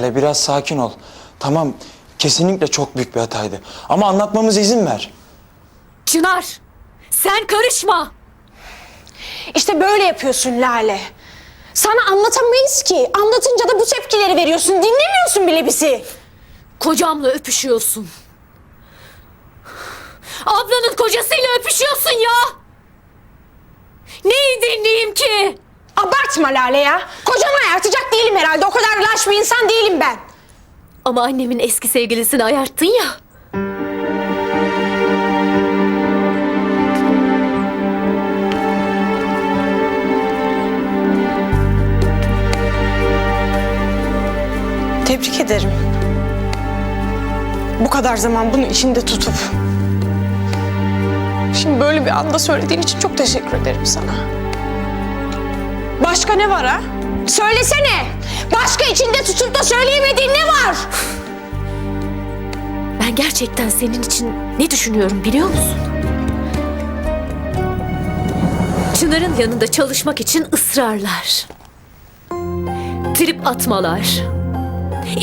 Lale biraz sakin ol. Tamam kesinlikle çok büyük bir hataydı. Ama anlatmamıza izin ver. Çınar, sen karışma. İşte böyle yapıyorsun Lale. Sana anlatamayız ki. Anlatınca da bu tepkileri veriyorsun. Dinlemiyorsun bile bizi. Kocamla öpüşüyorsun. Ablanın kocasıyla öpüşüyorsun ya. Neyi dinleyeyim ki? Abartma Lale ya. Kocanı ayartacak değilim herhalde. O kadar laş bir insan değilim ben. Ama annemin eski sevgilisini ayarttın ya. Tebrik ederim. Bu kadar zaman bunu içinde tutup... Şimdi böyle bir anda söylediğin için çok teşekkür ederim sana. Başka ne var ha? Söylesene. Başka içinde tutup da söyleyemediğin ne var? Ben gerçekten senin için ne düşünüyorum biliyor musun? Çınar'ın yanında çalışmak için ısrarlar. Trip atmalar.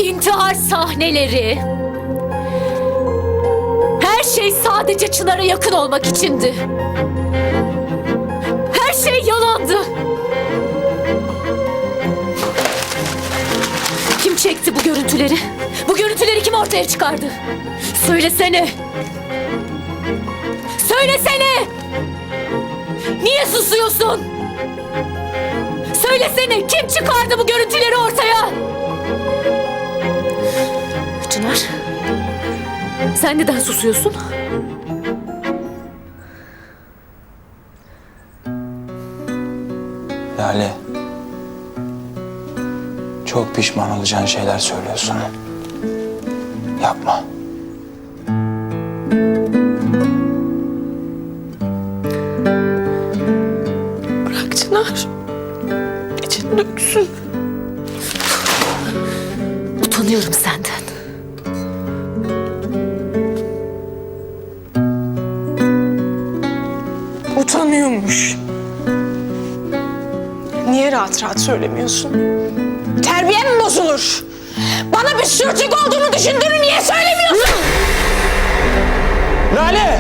intihar sahneleri. Her şey sadece Çınar'a yakın olmak içindi. Her şey yalandı. Görüntüleri? Bu görüntüleri kim ortaya çıkardı? Söylesene. Söylesene. Niye susuyorsun? Söylesene kim çıkardı bu görüntüleri ortaya? Çınar. Sen neden susuyorsun? Lale. Çok pişman olacağın şeyler söylüyorsun. Yapma. Bırak Çınar. İçin döksün. Utanıyorum senden. Utanıyormuş. Niye rahat rahat söylemiyorsun? Terbiyen mi bozulur? Bana bir sürtük olduğunu düşündüğünü niye söylemiyorsun? Lale!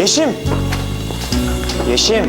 Yeşim! Yeşim!